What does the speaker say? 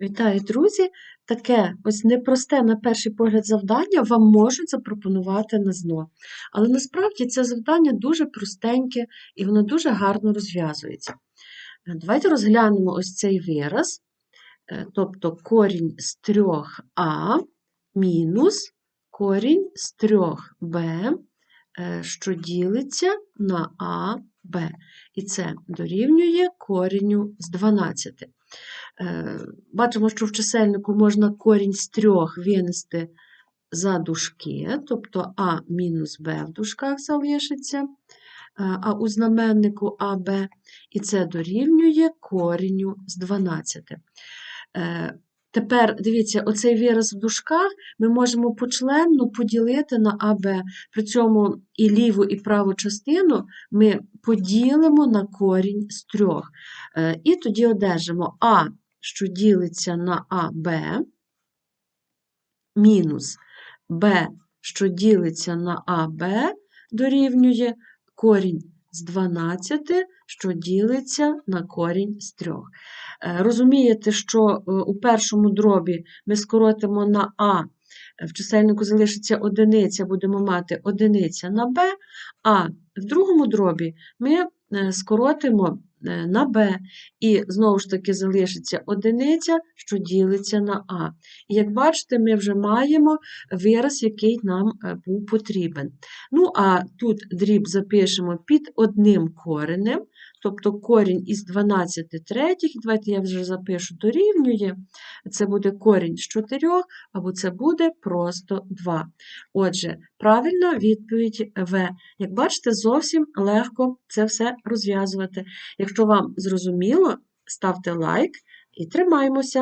Вітаю, друзі! Таке ось непросте, на перший погляд, завдання вам можуть запропонувати на ЗНО. Але насправді це завдання дуже простеньке і воно дуже гарно розв'язується. Е, Давайте розглянемо ось цей вираз, Е, тобто корінь з 3а мінус корінь з 3b, е, що ділиться на АБ. І це дорівнює кореню з 12. Е, Бачимо, що в чисельнику можна корінь з трьох винести за дужки, тобто А мінус Б в дужках залишиться, е, а у знаменнику АБ, і це дорівнює кореню з 12. Тепер, дивіться, оцей вираз в дужках ми можемо почленно поділити на АБ. При цьому і ліву, і праву частину ми поділимо на корінь з трьох. Е, І тоді одержимо А, що ділиться на АБ, мінус Б, що ділиться на АБ, дорівнює корінь з 12, що ділиться на корінь з 3. Розумієте, що е, у першому дробі ми скоротимо на А, в чисельнику залишиться одиниця, будемо мати одиниця на Б, а в другому дробі ми е, скоротимо е, на Б, і знову ж таки залишиться одиниця, що ділиться на А. І як бачите, ми вже маємо вираз, який нам е, був потрібен. Ну, а тут дріб запишемо під одним коренем, тобто корінь із 12 третіх, давайте я вже запишу дорівнює, це буде корінь з 4, або це буде просто 2. Отже, правильна відповідь В. Як бачите, зовсім легко це все розв'язувати. Якщо вам зрозуміло, ставте лайк і тримаймося!